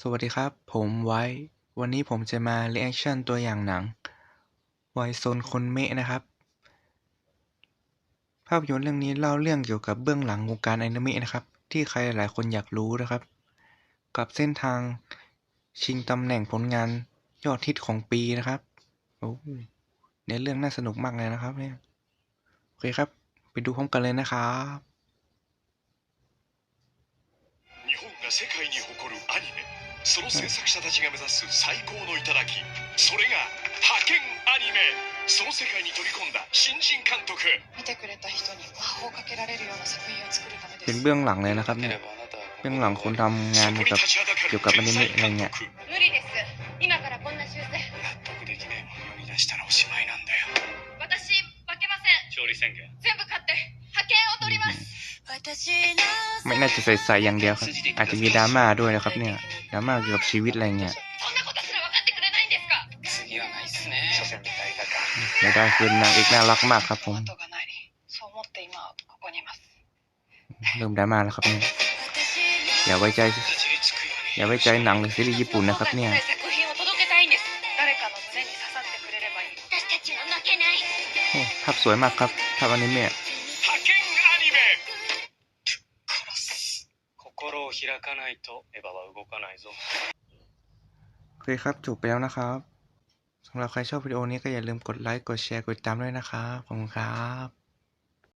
สวัสดีครับ ผมไว้ วันนี้ผมจะมา reaction ตัวอย่างหนังวายโซนคนเมะนะครับ ภาพยนตร์เรื่องนี้เล่าเรื่องเกี่ยวกับเบื้องหลังวงการอนิเมะนะครับ ที่ใครหลายคนอยากรู้นะครับ กับเส้นทางชิงตำแหน่งผลงานยอดฮิตของปีนะครับโอ้ในเรื่องน่าสนุกมากเลยนะครับเนี่ยโอเคครับ ไปดูพร้อมกันเลยนะครับ 世界に誇るアニメその制作者たちが目指す最高の頂それが派遣アニメその世界に飛び込んだ新人監督見てくれた人に魔法をかけられるような作品を作るためで เป็น す เบื้องหลังเลยนะครับเนี่ย เบื้องหลังคนทำงาน そこ เกี่ยวกับ に立ちはだか เกี่ る ยวกับอ 天 นิ 才 เมะอะไร 監 เงี้ย 督無理です今からこんな修正納得できねえものを見出したらおしまいなんだよ私負けません勝利宣言全部勝って派遣を取ります私の ไม่น่าจะใส่ๆอย่างเดียวครับ อาจจะมีดราม่าด้วยนะครับเนี่ยดราม่าเกี่ยวกับชีวิตอะไรเงี้ยไม่ได้คืนนางเอกน่ารักมากครับผมเริ่มดราม่าแล้วครับเนี่ยอย่าไว้ใจ อย่าไว้ใจหนังหรือซีรีส์ญี่ปุ่นนะครับเนี่ยภาพสวยมากครับภาพอนิเมะ 心を開かないとエヴァは動かないぞโอเคครับ จบไปแล้วนะครับสำหรับใครชอบวิดีโอนี้ก็อย่าลืมกดไลค์ กดแชร์ กดติดตามด้วยนะครับ ขอบคุณครับ